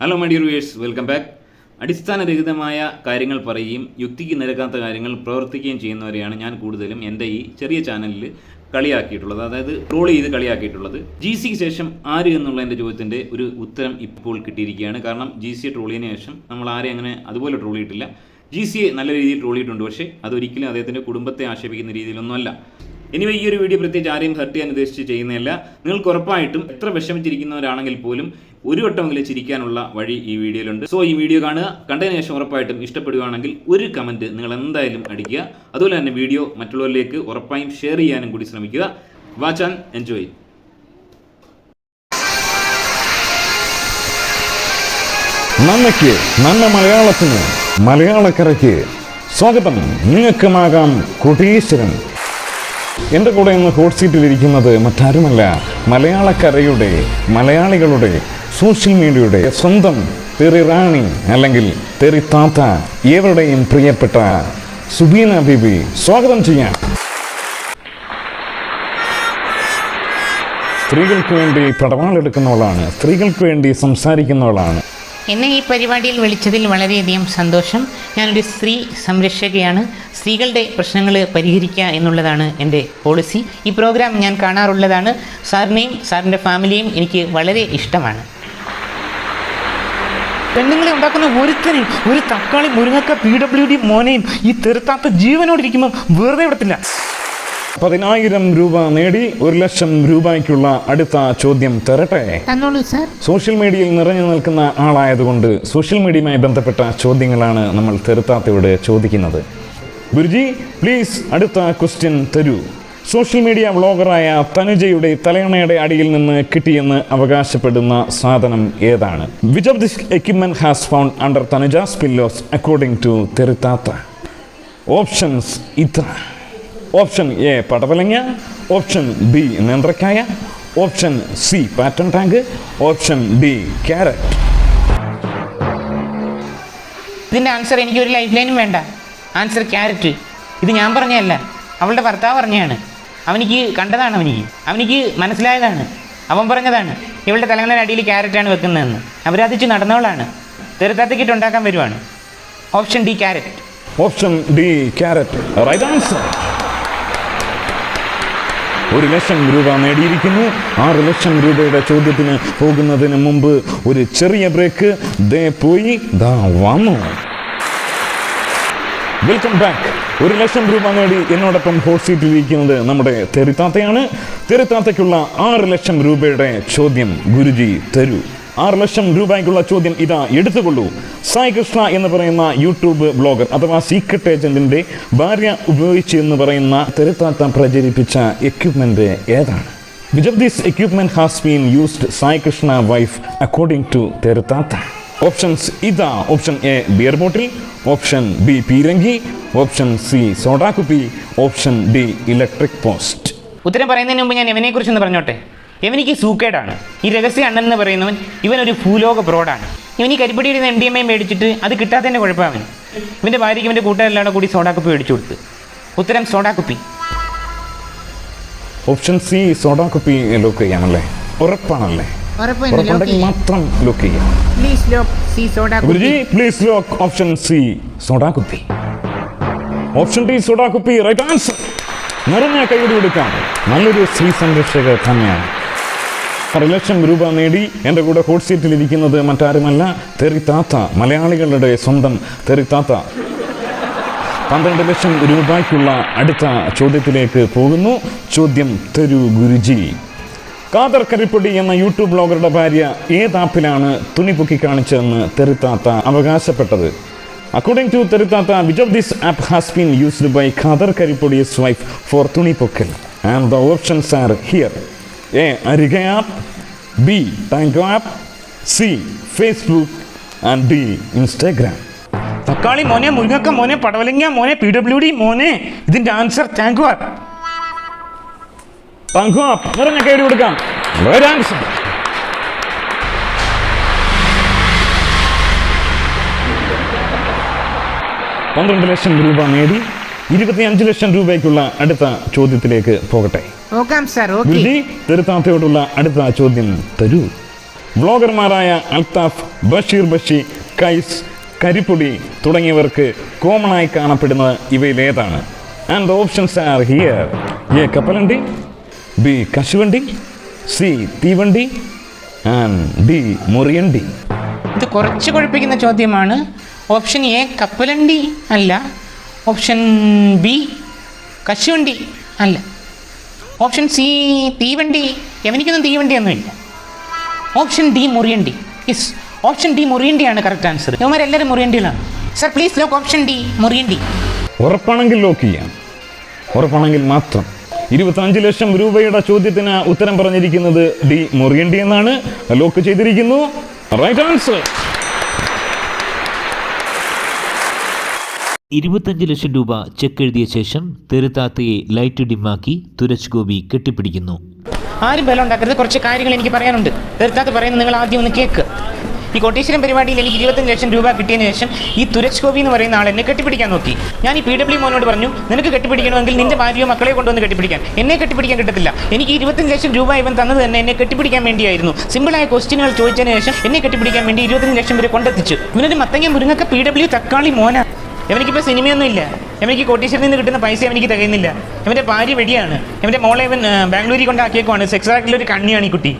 Hello my dear viewers welcome back അടിസ്ഥാനരഹിതമായ കാര്യങ്ങൾ പറയുകയും യുക്തിക്ക് നിരക്കാത്ത കാര്യങ്ങൾ പ്രവർത്തിക്കുകയും ചെയ്യുന്നവരെയാണ് ഞാൻ കൂടുതലും എന്റെ ഈ ചെറിയ ചാനലിൽ കളിയാക്കിയിട്ടുള്ളത് അതായത് ട്രോൾ ചെയ്ത് കളിയാക്കിയിട്ടുള്ളത്. ജി സിക്ക് ശേഷം ആര് എന്നുള്ള എന്റെ ചോദ്യത്തിന്റെ ഒരു ഉത്തരം ഇപ്പോൾ കിട്ടിയിരിക്കുകയാണ്. കാരണം ജി സിയെ ട്രോൾ ചെയ്തതിനു ശേഷം നമ്മൾ ആരെയും അങ്ങനെ അതുപോലെ ട്രോൾ ചെയ്തിട്ടില്ല. ജി സിയെ നല്ല രീതിയിൽ ട്രോൾ ചെയ്തിട്ടുണ്ട് പക്ഷേ അതൊരിക്കലും അദ്ദേഹത്തിന്റെ കുടുംബത്തെ ആക്ഷേപിക്കുന്ന രീതിയിലൊന്നുമല്ല. എനിവേ ഈ ഒരു വീഡിയോ പ്രത്യേകിച്ച് ആരെയും ഹർട്ട് ചെയ്യാൻ ഉദ്ദേശിച്ച് ചെയ്യുന്നതല്ല. നിങ്ങൾക്ക് ഉറപ്പായിട്ടും എത്ര വിഷമിച്ചിരിക്കുന്നവരാണെങ്കിൽ പോലും ഒരു വട്ടമെങ്കിലും ചിരിക്കാനുള്ള വഴി ഈ വീഡിയോയിലുണ്ട്. സോ ഈ വീഡിയോ കാണുക. കണ്ടതിന് ശേഷം ഉറപ്പായിട്ടും ഇഷ്ടപ്പെടുകയാണെങ്കിൽ ഒരു കമന്റ് നിങ്ങൾ എന്തായാലും അടിക്കുക. അതുപോലെ തന്നെ വീഡിയോ മറ്റുള്ളവരിലേക്ക് ഉറപ്പായും ഷെയർ ചെയ്യാനും കൂടി ശ്രമിക്കുക. വാച്ച് ആൻഡ് എൻജോയ് നന്മയ്ക്ക് നല്ല മലയാളത്തിന് മലയാളക്കരയ്ക്ക് സ്വാഗതം. നിങ്ങൾക്കുമാകാം കൊടീശ്വരൻ എന്റെ കൂടെ ഇന്ന് ഹോട്ട് സീറ്റിലിരിക്കുന്നത് മറ്റാരുമല്ല മലയാളക്കരയുടെ മലയാളികളുടെ സോഷ്യൽ മീഡിയയുടെ സ്വന്തം തെറി റാണി അല്ലെങ്കിൽ തെറി താത്ത ഏവരുടെയും പ്രിയപ്പെട്ട സുബീന ബിബി സ്വാഗതം ചെയ്യാം. സ്ത്രീകൾക്ക് വേണ്ടി പടവാളെടുക്കുന്നവളാണ് സ്ത്രീകൾക്ക് വേണ്ടി സംസാരിക്കുന്നവളാണ്. എന്നെ ഈ പരിപാടിയിൽ വിളിച്ചതിൽ വളരെയധികം സന്തോഷം. ഞാനൊരു സ്ത്രീ സംരക്ഷകയാണ്. സ്ത്രീകളുടെ പ്രശ്നങ്ങൾ പരിഹരിക്കുക എന്നുള്ളതാണ് എന്റെ പോളിസി. ഈ പ്രോഗ്രാം ഞാൻ കാണാറുള്ളതാണ്. സാറിനെയും സാറിന്റെ ഫാമിലിയും എനിക്ക് വളരെ ഇഷ്ടമാണ്. പെണ്ണുങ്ങളെ ഉണ്ടാക്കുന്ന ഒരുത്തനെയും ഒരു തക്കാളി മുരുങ്ങക്ക പി ഡബ്ല്യു ഡി മോനെയും ഈ തെറുത്താത്ത ജീവനോടിരിക്കുമ്പോൾ വെറുതെ വിടത്തില്ല. പതിനായിരം രൂപ നേടി ഒരു ലക്ഷം രൂപയ്ക്കുള്ള അടുത്ത ചോദ്യം തരട്ടെ? സോഷ്യൽ മീഡിയയിൽ നിറഞ്ഞു നിൽക്കുന്ന ആളായതുകൊണ്ട് സോഷ്യൽ മീഡിയയുമായി ബന്ധപ്പെട്ട ചോദ്യങ്ങളാണ് നമ്മൾ തെരുത്താത്തയോട് ചോദിക്കുന്നത്. ഗുരുജി പ്ലീസ് അടുത്ത ക്വസ്റ്റ്യൻ തരൂ. സോഷ്യൽ മീഡിയ വ്ളോഗറായ തനുജയുടെ തലയണയുടെ അടിയിൽ നിന്ന് കിട്ടിയെന്ന് അവകാശപ്പെടുന്ന സാധനം ഏതാണ്? Which of this equipment has found under Tanuja's pillows according to തെറിത്താത്ത options ഇത്ര ഓപ്ഷൻ എ പടവലങ്ങ ഓപ്ഷൻ ബി നേന്ത്രക്കായ option C Patton tank option D carrot ഇതിന്റെ ആൻസർ എനിക്ക് ഒരു ലൈഫ് ലൈനും വേണ്ട. ആൻസർ ക്യാരറ്റ് ഇത് ഞാൻ പറഞ്ഞല്ല അവളുടെ ഭർത്താവ് പറഞ്ഞതാണ്. അവനിക്ക് കണ്ടതാണ് അവനിക്ക്. അവനിക്ക് മനസ്സിലായതാണ്. അവൻ പറഞ്ഞതാണ് ഇവളുടെ തലങ്ങളുടെ അടിയിൽ ക്യാരറ്റാണ് വെക്കുന്നതെന്ന്. അവരതിച്ച് നടന്നവളാണ്. തെരുത്താത്തിക്കിട്ട് ഉണ്ടാക്കാൻ വരുവാണ്. Option D carrot. Option D carrot. Right answer ഒരു ലക്ഷം രൂപ നേടിയിരിക്കുന്നു. ആറ് ലക്ഷം രൂപയുടെ ചോദ്യത്തിന് പോകുന്നതിന് മുമ്പ് ഒരു ചെറിയ ബ്രേക്ക് ദേ പോയി. ദാ വന്നു. വെൽക്കം ബാക്ക് ഒരു ലക്ഷം രൂപ നേടി എന്നോടൊപ്പം ഹോട്ട് സീറ്റിൽ ഇരിക്കുന്നത് നമ്മുടെ തെറിത്താത്തയാണ്. തെറിത്താത്തയ്ക്കുള്ള ആറ് ലക്ഷം രൂപയുടെ ചോദ്യം ഗുരുജി തരൂ. ആറ് ലക്ഷം രൂപയ്ക്കുള്ള ചോദ്യം ഇതാ എടുത്തുകൊള്ളൂ. സായി കൃഷ്ണ എന്ന് പറയുന്ന യൂട്യൂബ് ബ്ലോഗർ അഥവാ സീക്രട്ട് ഏജന്റിന്റെ ഭാര്യ ഉപയോഗിച്ച് എന്ന് പറയുന്ന തെരുത്താത്ത പ്രചരിപ്പിച്ച എക്യുപ്മെന്റ് ഏതാണ്? Which of these equipment has been used Sai Krishna wife according to തെരുത്താത്ത options ഇതാ. Option A beer bottle option B പീരങ്കി ഓപ്ഷൻ സി സോഡാ കുപ്പി ഓപ്ഷൻ ഡി ഇലക്ട്രിക് പോസ്റ്റ്. ഉത്തരം പറയുന്നതിന് മുമ്പ് ഞാൻ ഇവനെക്കുറിച്ചൊന്ന് പറഞ്ഞോട്ടെ? ഇവനിക്ക് സൂക്കേടാണ്. ഈ രഹസ്യ അണ്ണൻ എന്ന് പറയുന്നവൻ ഇവനൊരു ഭൂലോക ബ്രോഡാണ് ഇവൻ ഈ കരിപ്പടിയിൽ നിന്ന് എം ഡി എം ഐ മേടിച്ചിട്ട് അത് കിട്ടാത്തതിന്റെ കുഴപ്പമാണ്. ഇവന്റെ ഭാര്യയ്ക്ക് ഇവന്റെ കൂട്ടുകാരെല്ലാം കൂടി സോഡാക്കുപ്പി മേടിച്ചു കൊടുത്ത്. ഉത്തരം സോഡാക്കുപ്പി. ഓപ്ഷൻ സി സോഡാ കുപ്പി ലോക്ക് ചെയ്യാമല്ലേ ഉറപ്പാണല്ലേ? ഉറപ്പുണ്ടെങ്കിൽ മാത്രം ലോക്ക് ചെയ്യാം. Please lock C Guruji please lock option C soda കുപ്പി. ഓപ്ഷൻ ഡി സോഡാ കുപ്പി റൈറ്റ് ആൻസർ നിറഞ്ഞ കൈയ്യടി കൊടുക്കാം നല്ലൊരു സ്ത്രീ സംരക്ഷക തന്നെയാണ്. ആറ് ലക്ഷം രൂപ നേടി എന്റെ കൂടെ ഹോട്ട് സീറ്റിൽ ഇരിക്കുന്നത് മറ്റാരുമല്ല തെറിത്താത്ത മലയാളികളുടെ സ്വന്തം തെറിത്താത്ത പന്ത്രണ്ട് ലക്ഷം രൂപയ്ക്കുള്ള അടുത്ത ചോദ്യത്തിലേക്ക് പോകുന്നു. ചോദ്യം തരു ഗുരുജി. കാദർ കരിപ്പൊടി എന്ന യൂട്യൂബ് ബ്ലോഗറുടെ ഭാര്യ ഏത് ആപ്പിലാണ് തുണി പൊക്കി കാണിച്ചതെന്ന് തെറിത്താത്ത അവകാശപ്പെട്ടത്? According to തെറിത്താത്ത which of this app has been used by Khader Karippodi's wife for തുണി പൊക്കൽ. And the options are here A അരിക app. B Tango app. C Facebook and D Instagram തക്കാളി മോനെ മുരുങ്ങക്ക മോനെ പടവലങ്ങ മോനെ പി ഡബ്ല്യു ഡി മോനെ ഇതിന്റെ answer tango app. നിറഞ്ഞ കയറി കൊടുക്കാം. പന്ത്രണ്ട് ലക്ഷം രൂപ നേടി ഇരുപത്തിയഞ്ച് ലക്ഷം രൂപയ്ക്കുള്ള അടുത്ത ചോദ്യത്തിലേക്ക് പോകട്ടെ. തെരുത്താത്തയോടുള്ള അടുത്ത ചോദ്യം തരൂ. വ്ളോഗർമാരായ അൽത്താഫ് ബഷീർ ബഷി കൈസ് കരിപ്പൊടി തുടങ്ങിയവർക്ക് കോമണായി കാണപ്പെടുന്നത് ഇവയിലേതാണ്. And options are here A കപ്പലണ്ടി. ബി കശുവണ്ടി സി തീവണ്ടി ഡി മുറിയണ്ടി. ഇത് കുറച്ച് കുഴപ്പിക്കുന്ന ചോദ്യമാണ്. ഓപ്ഷൻ എ കപ്പലണ്ടി അല്ല. ഓപ്ഷൻ ബി കശുവണ്ടി അല്ല. ഓപ്ഷൻ സി തീവണ്ടി. എവനിക്കൊന്നും തീവണ്ടിയൊന്നുമില്ല ഓപ്ഷൻ ഡി മുറിയണ്ടി. യെസ് ഓപ്ഷൻ ഡി മുറിയണ്ടിയാണ് കറക്റ്റ് ആൻസർ ഇവന്മാരെല്ലാവരും മുറിയണ്ടികളാണ്. Sir please lock option D മുറിയണ്ടി. ഉറപ്പാണെങ്കിൽ ലോക്ക് ചെയ്യാം. ഉറപ്പാണെങ്കിൽ മാത്രം. ഇരുപത്തഞ്ച് ലക്ഷം രൂപയുടെ ചോദ്യത്തിന് ഉത്തരം പറഞ്ഞിരിക്കുന്നത് ഡി മുറിയണ്ടി എന്നാണ്. ലോക്ക് ചെയ്തിരിക്കുന്നു. റൈറ്റ് ആൻസർ ഇരുപത്തഞ്ച് ലക്ഷം രൂപ ചെക്ക് എഴുതിയ ശേഷം തെരുത്താത്തയെ ലൈറ്റ് ഡിമാക്കി തുരജ് ഗോപി കെട്ടിപ്പിടിക്കുന്നു. ആരും ബലം ഉണ്ടാക്കരുത്. കുറച്ച് കാര്യങ്ങൾ എനിക്ക് പറയാനുണ്ട്. തെരുത്താത്ത പറയുന്നത് നിങ്ങൾ ആദ്യം ഒന്ന് കേൾക്ക് ഈ കോട്ടീശ്വരം പരിപാടിയിൽ എനിക്ക് ഇരുപത്തഞ്ച് ലക്ഷം രൂപ കിട്ടിയതിന് ശേഷം ഈ തുരജ് ഗോപി എന്ന് പറയുന്ന ആൾ എന്നെ കെട്ടിപ്പിടിക്കാൻ നോക്കി. ഞാൻ ഈ പി ഡബ്ല്യു മോനോട് പറഞ്ഞു നിനക്ക് കെട്ടിപ്പിടിക്കണമെങ്കിൽ നിന്റെ ഭാര്യയോ മക്കളെ കൊണ്ടുവന്ന് കെട്ടിപ്പിടിക്കാൻ. എന്നെ കെട്ടിപ്പിടിക്കാൻ കിട്ടത്തില്ല. എനിക്ക് ഇരുപത്തഞ്ച് ലക്ഷം രൂപ ഇവൻ തന്നത് തന്നെ എന്നെ കെട്ടിപ്പിടിക്കാൻ വേണ്ടിയായിരുന്നു. സിമ്പിളായ ക്വസ്റ്റ്യനുകൾ ചോദിച്ചതിന് ശേഷം എന്നെ കെട്ടിപ്പിടിക്കാൻ വേണ്ടി ഇരുപത്തഞ്ച് ലക്ഷം വരെ കൊണ്ടെത്തിച്ചു. ഇവനൊരു മത്തങ്ങ മുരുങ്ങക്ക പി ഡബ്ല്യു തക്കാളി മോന. ഇവനിക്കിപ്പോൾ സിനിമയൊന്നും ഇല്ല. എവനിക്ക് കോട്ടീശ്വരിൽ നിന്ന് കിട്ടുന്ന പൈസ എനിക്ക് തികയുന്നില്ല. എന്റെ ഭാര്യ വെടിയാണ്. എന്റെ മോളെ ഇവൻ ബാംഗ്ലൂരിൽ കൊണ്ടാക്കിയേക്കുവാണ്. സെക്സ് ആക്ടിലൊരു കണ്ണിയാണ് ഈ കുട്ടി.